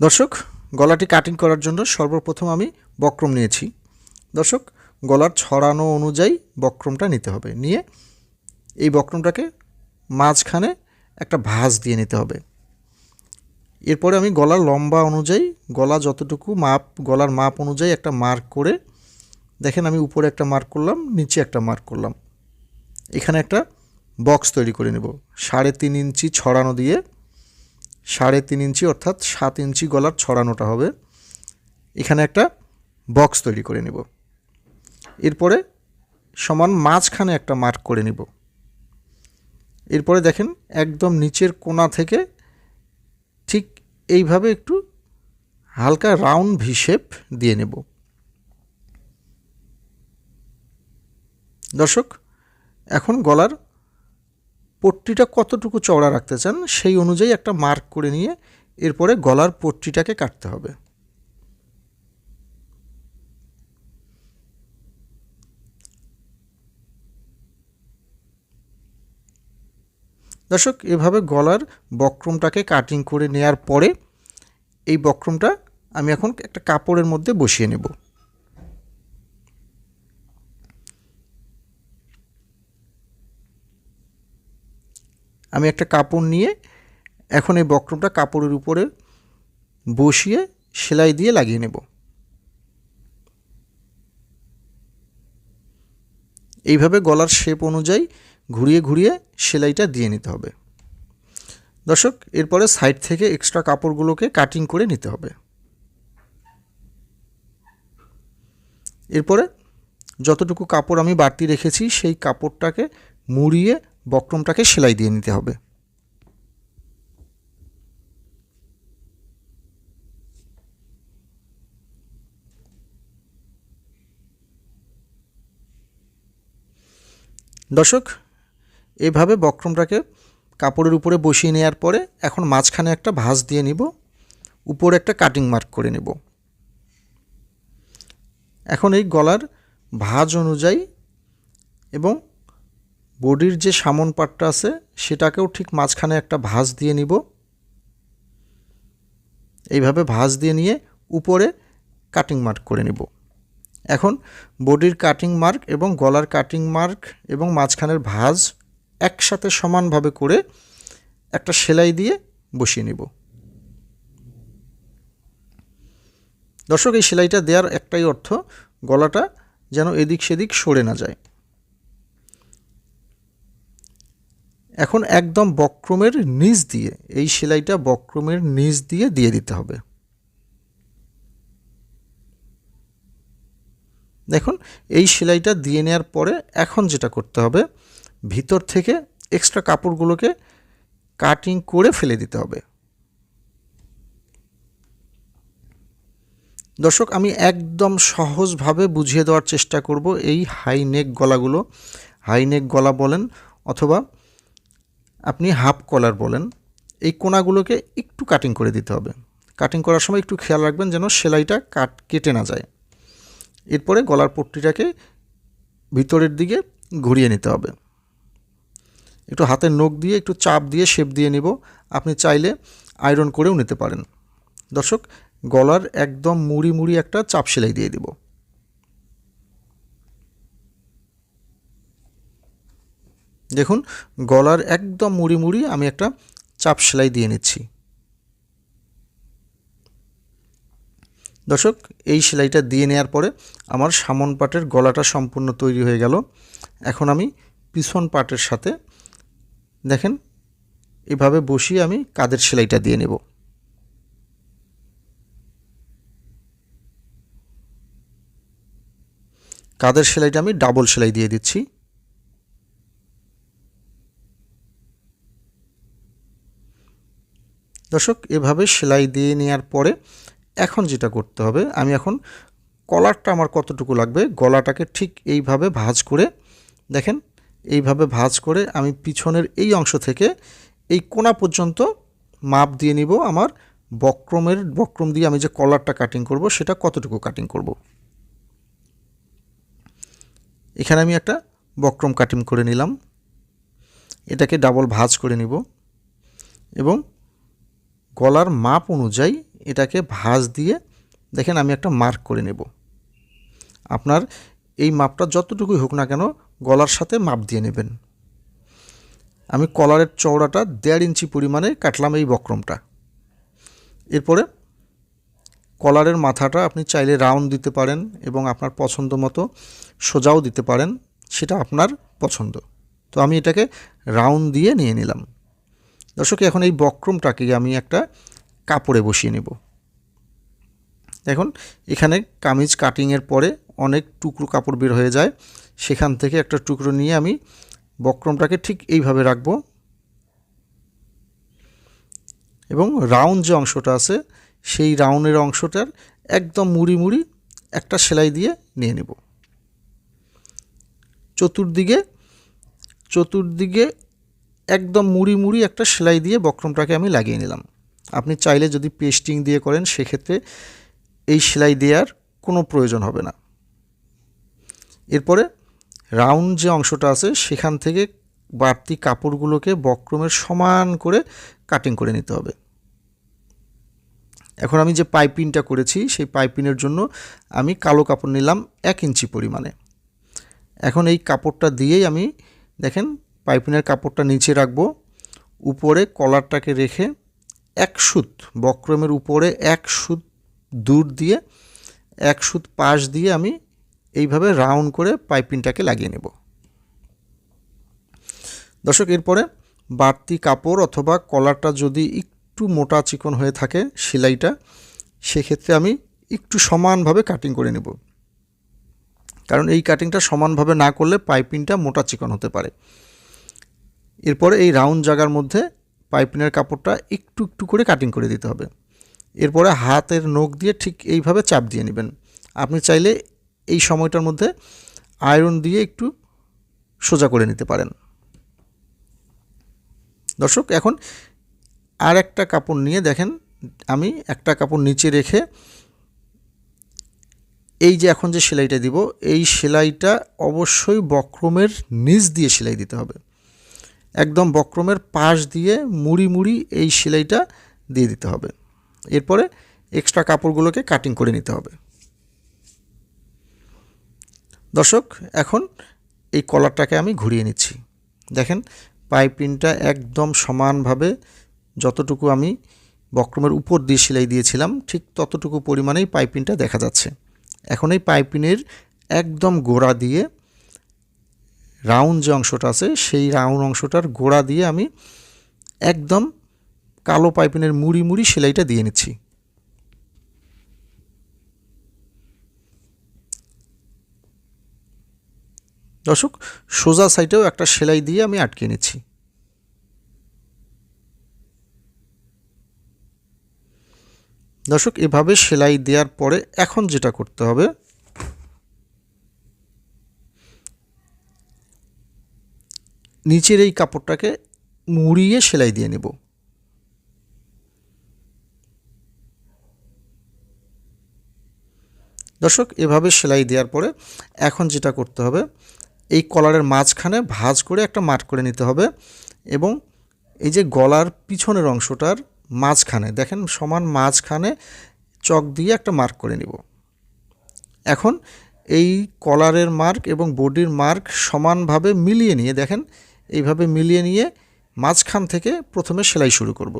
দর্শক, গলাটি কাটিং করার জন্য সর্বপ্রথম আমি বক্রম নিয়েছি। দর্শক, গলার ছড়ানো অনুযায়ী বক্রমটা নিতে হবে। নিয়ে এই বক্রমটাকে মাঝখানে একটা ভাঁজ দিয়ে নিতে হবে। এরপরে আমি গলার লম্বা অনুযায়ী, গলা যতটুকু মাপ, গলার মাপ অনুযায়ী একটা মার্ক করে, দেখেন আমি উপরে একটা মার্ক করলাম, নিচে একটা মার্ক করলাম। এখানে একটা বক্স তৈরি করে নেব। সাড়ে তিন ইঞ্চি ছড়ানো দিয়ে সাড়ে তিন ইঞ্চি অর্থাৎ সাত ইঞ্চি গলার ছড়ানোটা হবে। এখানে একটা বক্স তৈরি করে নেব। এরপরে সমান মাঝখানে একটা মার্ক করে নিব। এরপরে দেখেন একদম নিচের কোণা থেকে ঠিক এইভাবে একটু হালকা রাউন্ড ভি শেপ দিয়ে নেব। দর্শক, এখন গলার পট্টিটা কতটুকু চওড়া রাখতে চান সেই অনুযায়ী একটা মার্ক করে নিয়ে এরপরে গলার পট্টিটাকে কাটতে হবে। দর্শক, এভাবে গলার বক্রমটাকে কাটিং করে নেয়ার পরে এই বক্রমটা আমি এখন একটা কাপড়ের মধ্যে বসিয়ে নেব। আমি একটা কাপড় নিয়ে এখন এই বক্রমটা কাপড়ের উপরে বসিয়ে সেলাই দিয়ে লাগিয়ে নেব। এইভাবে গলার শেপ অনুযায়ী ঘুরিয়ে ঘুরিয়ে সেলাইটা দিয়ে নিতে হবে। দর্শক, এরপরে সাইড থেকে এক্সট্রা কাপড়গুলোকে কাটিং করে নিতে হবে। এরপরে যতটুকু কাপড় আমি বাড়তি রেখেছি, সেই কাপড়টাকে মুড়িয়ে বক্রমটাকে সেলাই দিয়ে নিতে হবে। দর্শক, এভাবে বক্রমটাকে কাপড়ের উপরে বসিয়ে নেওয়ার পরে এখন মাঝখানে একটা ভাঁজ দিয়ে নিব, উপরে একটা কাটিং মার্ক করে নেব। এখন এই গলার ভাঁজ অনুযায়ী এবং বডির যে সামন পাটটা আছে, সেটাকেও ঠিক মাঝখানে একটা ভাঁজ দিয়ে নিব। এইভাবে ভাঁজ দিয়ে নিয়ে উপরে কাটিং মার্ক করে নেব। এখন বডির কাটিং মার্ক এবং গলার কাটিং মার্ক এবং মাঝখানের ভাঁজ একসাথে সমানভাবে করে একটা সেলাই দিয়ে বসিয়ে নেব। দর্শক, এই সেলাইটা দেওয়ার একটাই অর্থ, গলাটা যেন এদিক সেদিক সরে না যায়। এখন একদম বক্রমের নিচ দিয়ে, এই সেলাইটা বক্রমের নিচ দিয়ে দিয়ে দিতে হবে। দেখুন, এই সেলাইটা দিয়ে নেওয়ার পরে এখন যেটা করতে হবে, ভিতর থেকে এক্সট্রা কাপড়গুলোকে কাটিং করে ফেলে দিতে হবে। দর্শক, আমি একদম সহজভাবে বুঝিয়ে দেওয়ার চেষ্টা করব এই হাই নেক গলাগুলো। হাই নেক গলা বলেন অথবা আপনি হাফ কলার বলেন, এই কোনাগুলোকে একটু কাটিং করে দিতে হবে। কাটিং করার সময় একটু খেয়াল রাখবেন যেন সেলাইটা কাট কেটে না যায়। এরপরে গলার পট্টিটাকে ভিতরের দিকে ঘুরিয়ে নিতে হবে। একটু হাতের নখ দিয়ে, একটু চাপ দিয়ে শেপ দিয়ে নিব। আপনি চাইলে আয়রন করেও নিতে পারেন। দর্শক, গলার একদম মুড়ি মুড়ি একটা চাপ সেলাই দিয়ে দিব। দেখুন, গলার একদম মুড়ি মুড়ি আমি একটা চাপ সেলাই দিয়ে নিচ্ছি। দর্শক, এই সেলাইটা দিয়ে নেওয়ার পরে আমার সামন পাটের গলাটা সম্পূর্ণ তৈরি হয়ে গেল। এখন আমি পিছন পাটের সাথে দেখেন, এভাবে বসিয়ে আমি কাদের সেলাইটা দিয়ে নেব। কাদের সেলাইটা আমি ডাবল সেলাই দিয়ে দিচ্ছি। দর্শক, এভাবে সেলাই দিয়ে নেওয়ার পরে এখন যেটা করতে হবে, আমি এখন কলারটা আমার কতটুকু লাগবে, গলাটাকে ঠিক এইভাবে ভাঁজ করে, দেখেন, এইভাবে ভাঁজ করে আমি পিছনের এই অংশ থেকে এই কোনা পর্যন্ত মাপ দিয়ে নিব আমার বক্রমের, বক্রম দিয়ে আমি যে কলারটা কাটিং করব, সেটা কতটুকু কাটিং করব। এখানে আমি একটা বক্রম কাটিং করে নিলাম, এটাকে ডাবল ভাঁজ করে নিব এবং গলার মাপ অনুযায়ী এটাকে ভাঁজ দিয়ে দেখেন আমি একটা মার্ক করে নেব। আপনার এই মাপটা যতটুকুই হোক না কেন গলার সাথে মাপ দিয়ে নেবেন। আমি কলারের চওড়াটা দেড় ইঞ্চি পরিমাণে কাটলাম এই বক্রমটা। এরপরে কলারের মাথাটা আপনি চাইলে রাউন্ড দিতে পারেন এবং আপনার পছন্দ মতো সোজাও দিতে পারেন, সেটা আপনার পছন্দ। তো আমি এটাকে রাউন্ড দিয়ে নিয়ে নিলাম। দর্শক, এখন এই বক্রমটাকে আমি একটা কাপড়ে বসিয়ে নেব। এখন এখানে কামিজ কাটিংয়ের পরে অনেক টুকরো কাপড় বের হয়ে যায়। সেখান থেকে একটা টুকরো নিয়ে আমি বক্রমটাকে ঠিক এইভাবে রাখব। এবং রাউন্ড যে অংশটা আছে, সেই রাউন্ডের অংশটার একদম মুড়ি মুড়ি একটা সেলাই দিয়ে নিয়ে নেব। চতুর্দিকে চতুর্দিকে একদম মুড়ি মুড়ি একটা সেলাই দিয়ে বক্রমটাকে আমি লাগিয়ে নিলাম। আপনি চাইলে যদি পেস্টিং দিয়ে করেন, সেক্ষেত্রে এই সেলাই দেওয়ার কোনো প্রয়োজন হবে না। এরপরে রাউন্ড যে অংশটা আছে, সেখান থেকে বাড়তি কাপড়গুলোকে বক্রমের সমান করে কাটিং করে নিতে হবে। এখন আমি যে পাইপিংটা করেছি, সেই পাইপিংয়ের জন্য আমি কালো কাপড় নিলাম এক ইঞ্চি পরিমাণে। এখন এই কাপড়টা দিয়েই আমি, দেখেন পাইপিনের কাপড়টা নিচে রাখব। উপরে কলারটাকে রেখে এক সুত বক্রমের উপরে এক সুত দূর দিয়ে, এক সুত পাশ দিয়ে আমি এইভাবে রাউন্ড করে পাইপিনটাকে লাগিয়ে নেব। দর্শক, এরপরে বাড়তি কাপড় অথবা কলারটা যদি একটু মোটা চিকন হয়ে থাকে সেলাইটা, সেক্ষেত্রে আমি একটু সমানভাবে কাটিং করে নেব। কারণ এই কাটিংটা সমানভাবে না করলে পাইপিনটা মোটা চিকন হতে পারে। এরপরে এই রাউন্ড জায়গার মধ্যে পাইপিনের কাপড়টা একটু একটু করে কাটিং করে দিতে হবে। এরপরে হাতের নখ দিয়ে ঠিক এইভাবে চাপ দিয়ে নেবেন। আপনি চাইলে এই সময়টার মধ্যে আয়রন দিয়ে একটু সোজা করে নিতে পারেন। দর্শক, এখন আর একটা কাপড় নিয়ে দেখেন। আমি একটা কাপড় নিচে রেখে এই যে এখন যে সেলাইটা দিব, এই সেলাইটা অবশ্যই বক্রমের নিচ দিয়ে সেলাই দিতে হবে। একদম বক্রমের পাশ দিয়ে মুড়ি মুড়ি এই সেলাইটা দিয়ে দিতে হবে। এরপরে এক্সট্রা কাপড়গুলোকে কাটিং করে নিতে হবে। দর্শক, এখন এই কলারটাকে আমি ঘুরিয়ে নিচ্ছি। দেখেন পাইপিনটা একদম সমানভাবে যতটুকু আমি বক্রমের উপর দিয়ে সেলাই দিয়েছিলাম, ঠিক ততটুকু পরিমাণেই পাইপিনটা দেখা যাচ্ছে। এখন এই পাইপিনের একদম গোড়া দিয়ে রাউন্ড যে অংশটা আছে, সেই রাউন্ড অংশটার গোড়া দিয়ে আমি একদম কালো পাইপিনের মুড়ি মুড়ি সেলাইটা দিয়ে নিচ্ছি। দর্শক, সোজা সাইডেও একটা সেলাই দিয়ে আমি আটকে নিচ্ছি। দর্শক, এভাবে সেলাই দেওয়ার পরে এখন যেটা করতে হবে নিচের এই কাপড়টাকে মুড়িয়ে সেলাই দিয়ে নেব। দর্শক, এভাবে সেলাই দেওয়ার পরে এখন যেটা করতে হবে, এই কলারের মাঝখানে ভাঁজ করে একটা মাঠ করে নিতে হবে এবং এই যে গলার পিছনের অংশটার মাঝখানে, দেখেন সমান মাঝখানে চক দিয়ে একটা মার্ক করে নিব। এখন এই কলারের মার্ক এবং বডির মার্ক সমানভাবে মিলিয়ে নিয়ে দেখেন এইভাবে মিলিয়ে নিয়ে মাঝখান থেকে প্রথমে সেলাই শুরু করব।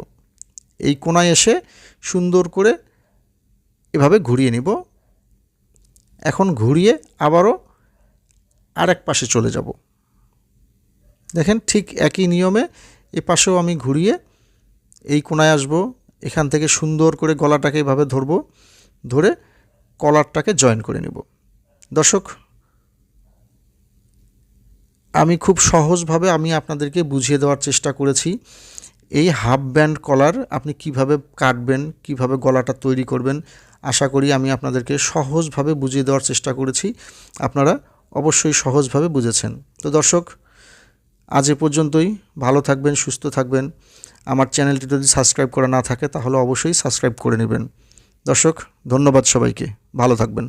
এই কোনায় এসে সুন্দর করে এভাবে ঘুরিয়ে নিব। এখন ঘুরিয়ে আবারও আর এক পাশে চলে যাব। দেখেন ঠিক একই নিয়মে এ পাশেও আমি ঘুরিয়ে এই কোনায় আসব। এখান থেকে সুন্দর করে গলাটাকে এভাবে ধরবো, ধরে কলারটাকে জয়েন করে নেব। দর্শক আমি খুব সহজভাবে আমি আপনাদেরকে বুঝিয়ে দেওয়ার চেষ্টা করেছি। এই হাফ ব্যান্ড কলার আপনি কীভাবে কাটবেন, কীভাবে গলাটা তৈরি করবেন, আশা করি আমি আপনাদেরকে সহজভাবে বুঝিয়ে দেওয়ার চেষ্টা করেছি। আপনারা অবশ্যই সহজভাবে বুঝেছেন। তো দর্শক, আজ এ পর্যন্তই। ভালো থাকবেন, সুস্থ থাকবেন। আমার চ্যানেলটি যদি সাবস্ক্রাইব করা না থাকে, তাহলে অবশ্যই সাবস্ক্রাইব করে নেবেন। দর্শক, ধন্যবাদ সবাইকে। ভালো থাকবেন।